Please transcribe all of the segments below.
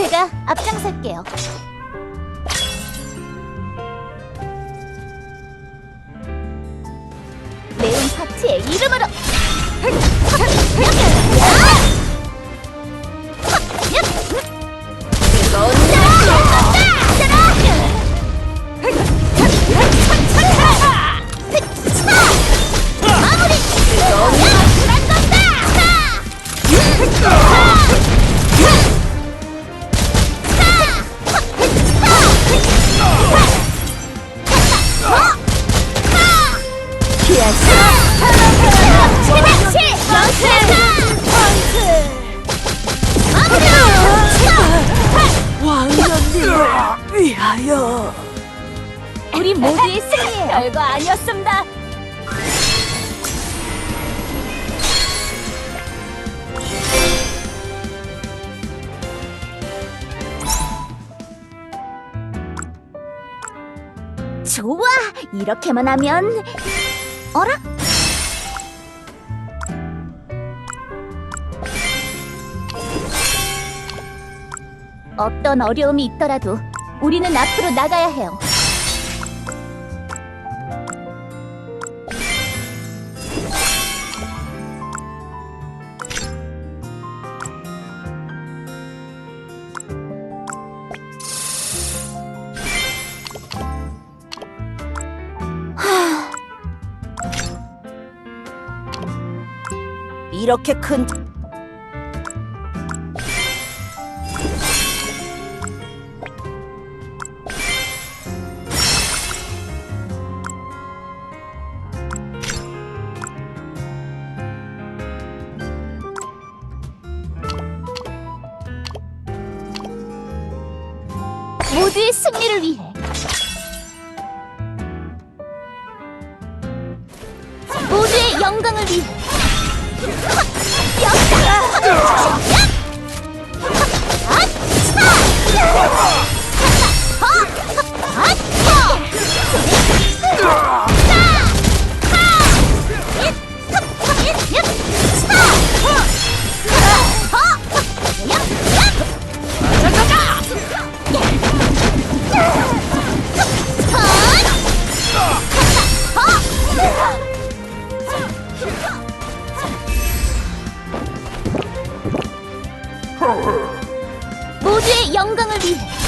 제가 앞장설게요. 매운 파티의 이름으로! 위하여 우리 모두의 승리예요. 별거 아니었습니다. 좋아, 이렇게만 하면 어라? 어떤 어려움이 있더라도 우리는 앞으로 나가야 해요. 이렇게 큰 모두의 승리를 위해. 모두의 영광을 위해. 모두의 영광을 위해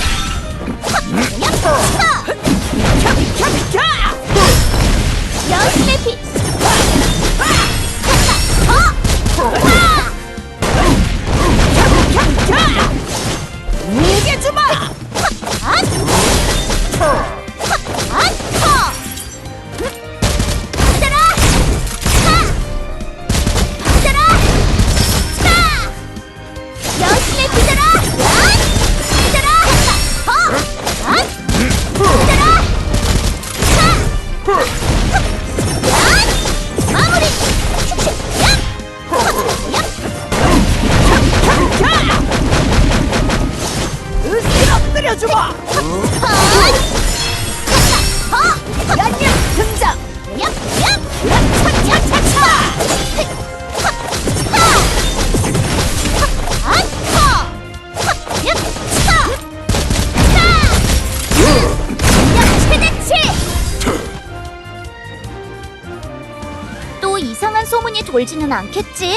돌지는 않겠지?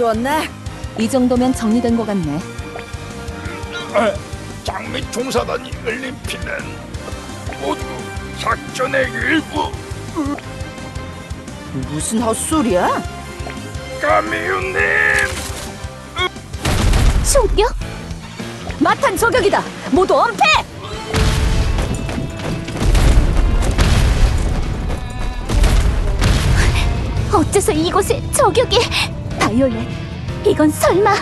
치웠나? 이 정도면 정리된 것 같네. 아, 장미 총사단이 흘린 피는 모두 작전의 일부 무슨 헛소리야? 까미유님 총격? 마탄 저격이다. 모두 엄폐! 어째서 이곳에 저격이? 바이올렛, 이건 설마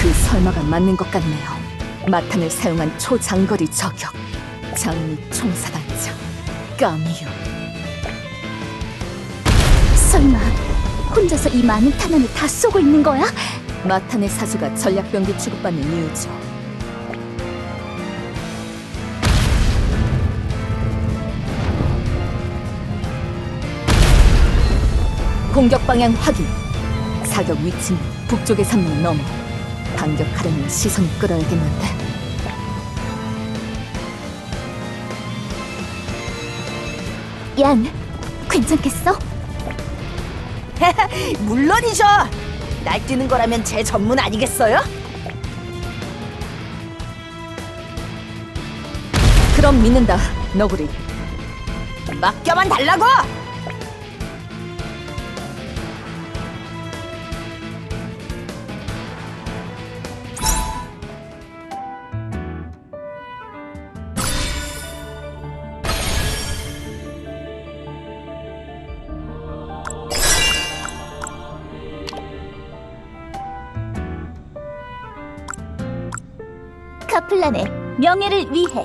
그 설마가 맞는 것 같네요. 마탄을 사용한 초장거리 저격. 장미 총사단장. 까미유. 설마 혼자서 이 많은 탄환을 다 쏘고 있는 거야? 마탄의 사수가 전략병기 취급받는 이유죠. 공격 방향 확인. 사격 위치는 북쪽의 산맥 너머. 반격하려면 시선을 끌어야겠는데. 얀, 괜찮겠어? 물론이죠. 날뛰는 거라면 제 전문 아니겠어요? 그럼 믿는다. 너구리. 맡겨만 달라고. 플란의 명예를 위해.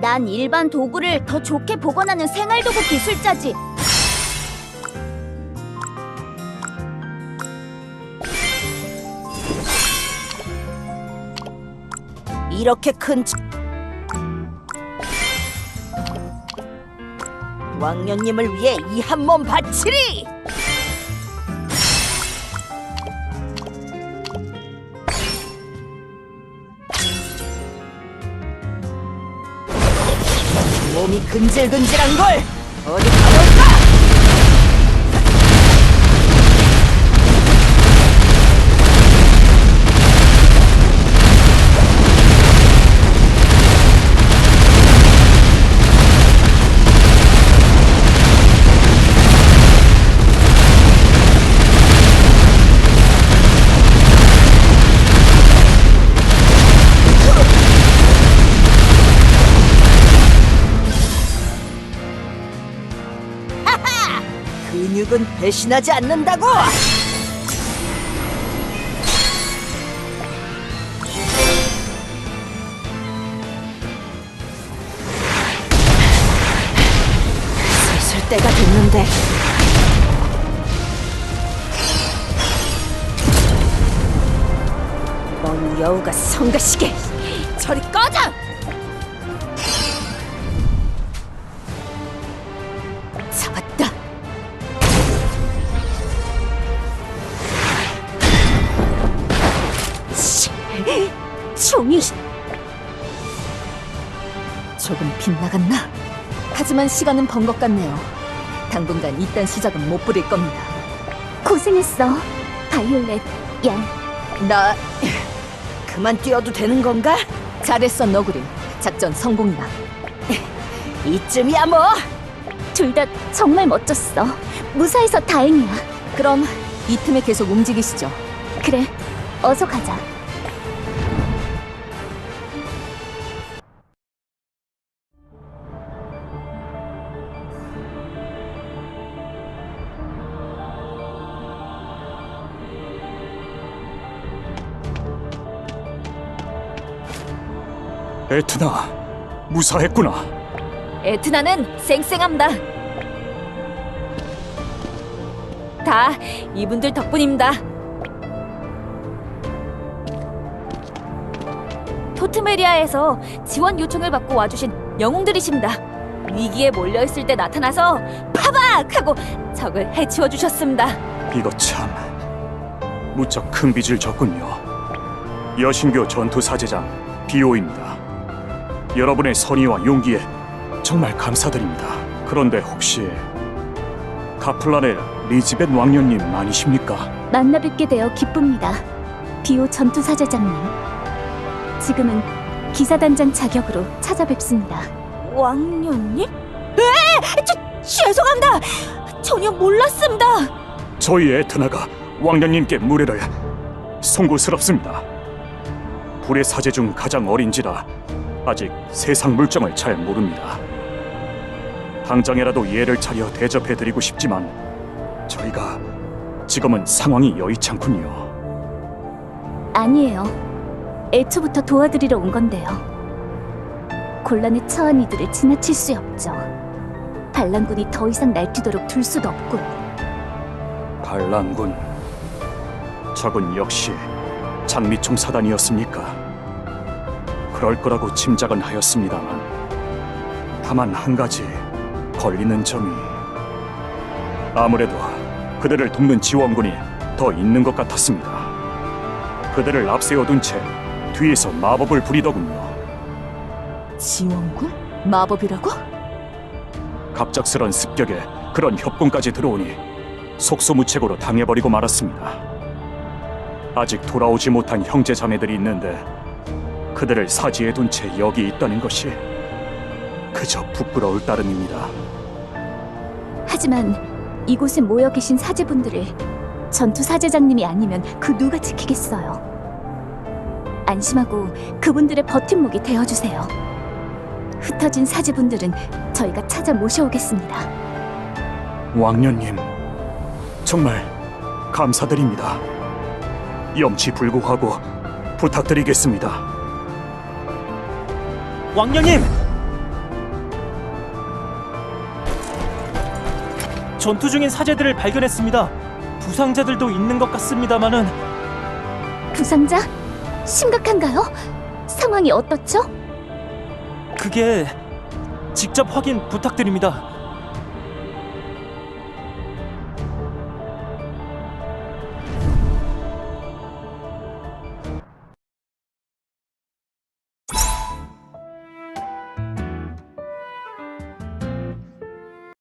난 일반 도구를 더 좋게 복원하는 생활도구 기술자지. 이렇게 큰 치- 왕년님을 위해 이 한 몸 바치리. 몸이 근질근질한 걸 어디 근육은 배신하지 않는다고. 슬슬 때가 됐는데. 먼 여우가 성가시게 저리 꺼져! 빗나갔나? 하지만 시간은 번 것 같네요. 당분간 이딴 수작은 못 부릴 겁니다. 고생했어, 바이올렛 얀. 나 그만 뛰어도 되는 건가? 잘했어, 너구리. 작전 성공이다. 이쯤이야 뭐. 둘 다 정말 멋졌어. 무사해서 다행이야. 그럼 이 틈에 계속 움직이시죠. 그래, 어서 가자. 에트나 무사했구나. 에트나는 쌩쌩합니다. 다 이분들 덕분입니다. 토트메리아에서 지원 요청을 받고 와주신 영웅들이십니다. 위기에 몰려있을 때 나타나서 파박! 하고 적을 해치워 주셨습니다. 이거 참 무척 큰 빚을 졌군요. 여신교 전투 사제장 비오입니다. 여러분의 선의와 용기에 정말 감사드립니다. 그런데 혹시 카플란의 리즈벳 왕녀님 아니십니까? 만나 뵙게 되어 기쁩니다. 비오 전투사제장님. 지금은 기사단장 자격으로 찾아뵙습니다. 왕녀님? 에! 저, 죄송합니다! 전혀 몰랐습니다! 저희 에트나가 왕녀님께 무례를 송구스럽습니다. 불의 사제 중 가장 어린지라 아직 세상 물정을 잘 모릅니다. 당장에라도 예를 차려 대접해드리고 싶지만 저희가 지금은 상황이 여의치 않군요. 아니에요. 애초부터 도와드리러 온 건데요. 곤란에 처한 이들을 지나칠 수 없죠. 반란군이 더 이상 날뛰도록 둘 수도 없고요. 반란군. 적은 역시 장미총 사단이었습니까? 그럴 거라고 짐작은 하였습니다만 다만 한 가지 걸리는 점이 아무래도 그들을 돕는 지원군이 더 있는 것 같았습니다. 그들을 앞세워둔 채 뒤에서 마법을 부리더군요. 지원군? 마법이라고? 갑작스런 습격에 그런 협공까지 들어오니 속수무책으로 당해버리고 말았습니다. 아직 돌아오지 못한 형제 자매들이 있는데 그들을 사지에 둔 채 여기 있다는 것이 그저 부끄러울 따름입니다. 하지만 이곳에 모여 계신 사제분들을 전투 사제장님이 아니면 그 누가 지키겠어요. 안심하고 그분들의 버팀목이 되어주세요. 흩어진 사제분들은 저희가 찾아 모셔오겠습니다. 왕년님, 정말 감사드립니다. 염치 불구하고 부탁드리겠습니다. 왕녀님! 전투 중인 사제들을 발견했습니다. 부상자들도 있는 것 같습니다만은 부상자? 심각한가요? 상황이 어떻죠? 그게 직접 확인 부탁드립니다.